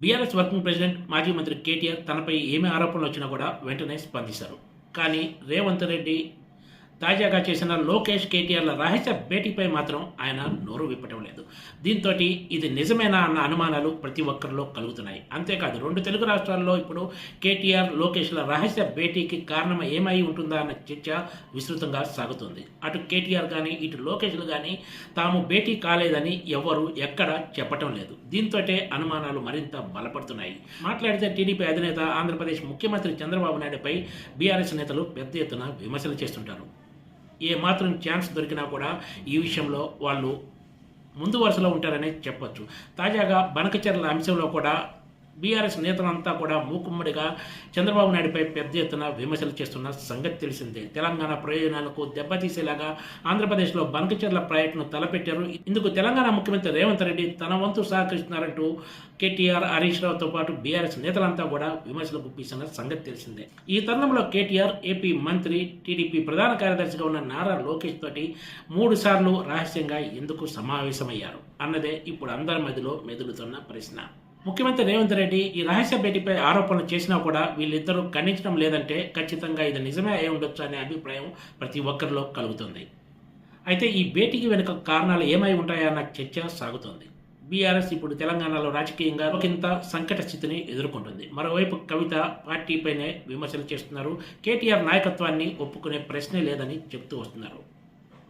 BRS working president మాజీ మంత్రి కేటీఆర్ తనపై ఏమి ఆరోపణలు వచ్చినా కూడా వెంటనే స్పందిస్తారు కానీ రేవంత్ రెడ్డి తాజాగా చేసిన లోకేష్ కేటీఆర్ల రహస్య భేటీపై మాత్రం ఆయన నోరు విప్పటం లేదు. దీంతో ఇది నిజమేనా అన్న అనుమానాలు ప్రతి ఒక్కరిలో కలుగుతున్నాయి. అంతేకాదు రెండు తెలుగు రాష్ట్రాల్లో ఇప్పుడు కేటీఆర్ లోకేష్ల రహస్య భేటీకి కారణం ఏమై ఉంటుందా అన్న చర్చ విస్తృతంగా సాగుతుంది. అటు కేటీఆర్ కానీ ఇటు లోకేష్లు కానీ తాము భేటీ కాలేదని ఎవరు ఎక్కడ చెప్పటం లేదు. దీంతో అనుమానాలు మరింత బలపడుతున్నాయి. మాట్లాడితే టీడీపీ అధినేత ఆంధ్రప్రదేశ్ ముఖ్యమంత్రి చంద్రబాబు నాయుడుపై బీఆర్ఎస్ నేతలు పెద్ద ఎత్తున విమర్శలు చేస్తుంటారు. ఏ మాత్రం ఛాన్స్ దొరికినా కూడా ఈ విషయంలో వాళ్ళు ముందు వరుసలో ఉంటారనే చెప్పొచ్చు. తాజాగా బనకచర్ల అంశంలో కూడా బీఆర్ఎస్ నేతలంతా కూడా మూకుమ్మడిగా చంద్రబాబు నాయుడుపై పెద్ద ఎత్తున విమర్శలు చేస్తున్న సంగతి తెలిసిందే. తెలంగాణ ప్రయోజనాలకు దెబ్బతీసేలాగా ఆంధ్రప్రదేశ్లో బంకచర్ల ప్రాజెక్టును తలపెట్టారు. ఇందుకు తెలంగాణ ముఖ్యమంత్రి రేవంత్ రెడ్డి తన వంతు సహకరిస్తున్నారంటూ కేటీఆర్ హరీష్ రావుతో పాటు బీఆర్ఎస్ నేతలంతా కూడా విమర్శలు గుప్పిస్తున్న సంగతి తెలిసిందే. ఈ తరుణంలో కేటీఆర్ ఏపీ మంత్రి టీడీపీ ప్రధాన కార్యదర్శిగా ఉన్న నారా లోకేష్ తోటి మూడు సార్లు రహస్యంగా ఎందుకు సమావేశమయ్యారు? అన్నదే ఇప్పుడు అందరి మధ్యలో మెదులుతున్న ప్రశ్న. ముఖ్యమంత్రి రేవంత్ రెడ్డి ఈ రహస్య భేటీపై ఆరోపణలు చేసినా కూడా వీళ్ళిద్దరూ ఖండించడం లేదంటే ఖచ్చితంగా ఇది నిజమే అయి ఉండొచ్చు అనే అభిప్రాయం ప్రతి ఒక్కరిలో కలుగుతుంది. అయితే ఈ భేటీకి వెనుక కారణాలు ఏమై ఉంటాయన్న చర్చ సాగుతోంది. బీఆర్ఎస్ ఇప్పుడు తెలంగాణలో రాజకీయంగా ఒకంత సంకట స్థితిని ఎదుర్కొంటుంది. మరోవైపు కవిత పార్టీపైనే విమర్శలు చేస్తున్నారు. కేటీఆర్ నాయకత్వాన్ని ఒప్పుకునే ప్రశ్నే లేదని చెప్తూ వస్తున్నారు.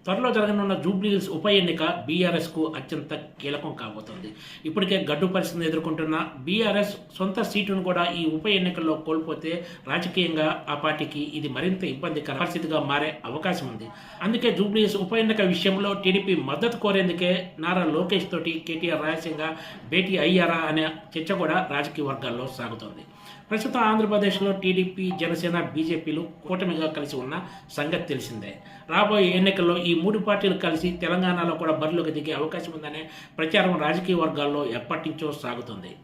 త్వరలో జరగనున్న జూబ్లీహిల్స్ ఉప ఎన్నిక బీఆర్ఎస్కు అత్యంత కీలకం కాబోతోంది. ఇప్పటికే గడ్డు పరిస్థితిని ఎదుర్కొంటున్న బీఆర్ఎస్ సొంత సీటును కూడా ఈ ఉప ఎన్నికల్లో కోల్పోతే రాజకీయంగా ఆ పార్టీకి ఇది మరింత ఇబ్బందికర పరిస్థితిగా మారే అవకాశం ఉంది. అందుకే జూబ్లీహిల్స్ ఉప ఎన్నిక విషయంలో టీడీపీ మద్దతు కోరేందుకే నారా లోకేష్ తోటి కేటీఆర్ రహస్యంగా భేటీ అయ్యారా అనే చర్చ కూడా రాజకీయ వర్గాల్లో సాగుతోంది. ప్రస్తుతం ఆంధ్రప్రదేశ్లో టీడీపీ జనసేన బీజేపీలు కూటమిగా కలిసి ఉన్న సంగతి తెలిసిందే. రాబోయే ఎన్నికల్లో ఈ మూడు పార్టీలు కలిసి తెలంగాణలో కూడా బరిలోకి దిగే అవకాశం ఉందనే ప్రచారం రాజకీయ వర్గాల్లో ఎప్పటి నుంచో సాగుతుంది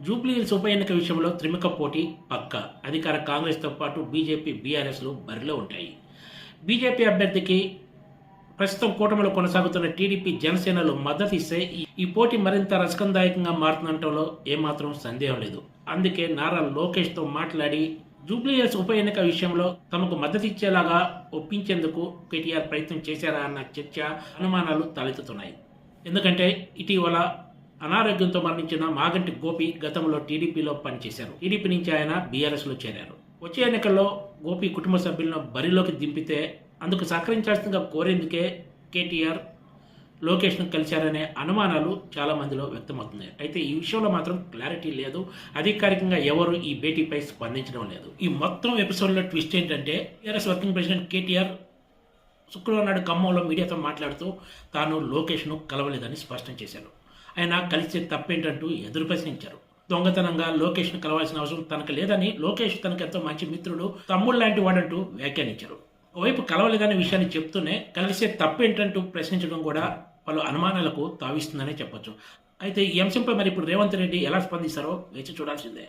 జూబ్లీహిల్స్ ఉప ఎన్నిక విషయంలో త్రిముఖ పోటీ పక్క. అధికార కాంగ్రెస్తో పాటు బీజేపీ బీఆర్ఎస్లు బరిలో ఉంటాయి. బీజేపీ అభ్యర్థికి ప్రస్తుతం కూటమిలో కొనసాగుతున్న టీడీపీ జనసేనలు మద్దతు ఇస్తే ఈ- ఈ పోటీ మరింత రసకందాయకంగా మారుతుండటంలో ఏమాత్రం సందేహం లేదు. అందుకే నారా లోకేష్తో మాట్లాడి జూబ్లీహిల్స్ ఉప ఎన్నిక విషయంలో తమకు మద్దతు ఇచ్చేలాగా ఒప్పించేందుకు కేటీఆర్ ప్రయత్నం చేశారా అన్న చర్చ అనుమానాలు తలెత్తుతున్నాయి. ఎందుకంటే ఇటీవల అనారోగ్యంతో మరణించిన మాగంటి గోపి గతంలో టీడీపీలో పనిచేశారు. టీడీపీ నుంచి ఆయన బీఆర్ఎస్లో చేరారు. వచ్చే ఎన్నికల్లో గోపి కుటుంబ సభ్యులను బరిలోకి దింపితే అందుకు సహకరించాల్సిందిగా కోరేందుకే కేటీఆర్ లోకేష్ను కలిశారనే అనుమానాలు చాలా మందిలో వ్యక్తమవుతున్నాయి. అయితే ఈ విషయంలో మాత్రం క్లారిటీ లేదు. అధికారికంగా ఎవరు ఈ భేటీపై స్పందించడం లేదు. ఈ మొత్తం ఎపిసోడ్లో ట్విస్ట్ ఏంటంటే టీఆర్ఎస్ వర్కింగ్ ప్రెసిడెంట్ కేటీఆర్ శుక్రవారం నాడు ఖమ్మంలో మీడియాతో మాట్లాడుతూ తాను లోకేష్ను కలవలేదని స్పష్టం చేశారు. ఆయన కలిసే తప్పేంటంటూ ఎదురు ప్రశ్నించారు. దొంగతనంగా లోకేష్ను కలవాల్సిన అవసరం తనకు లేదని లోకేష్ తనకు ఎంతో మంచి మిత్రుడు తమ్ముడు లాంటి వాడంటూ వ్యాఖ్యానించారు. ఒకవైపు కలవలేదనే విషయాన్ని చెప్తూనే కలిసే తప్పేంటంటూ ప్రశ్నించడం కూడా పలు అనుమానాలకు తావిస్తుందనే చెప్పొచ్చు. అయితే ఈ అంశంపై మరి ఇప్పుడు రేవంత్ రెడ్డి ఎలా స్పందిస్తారో వేచి చూడాల్సిందే.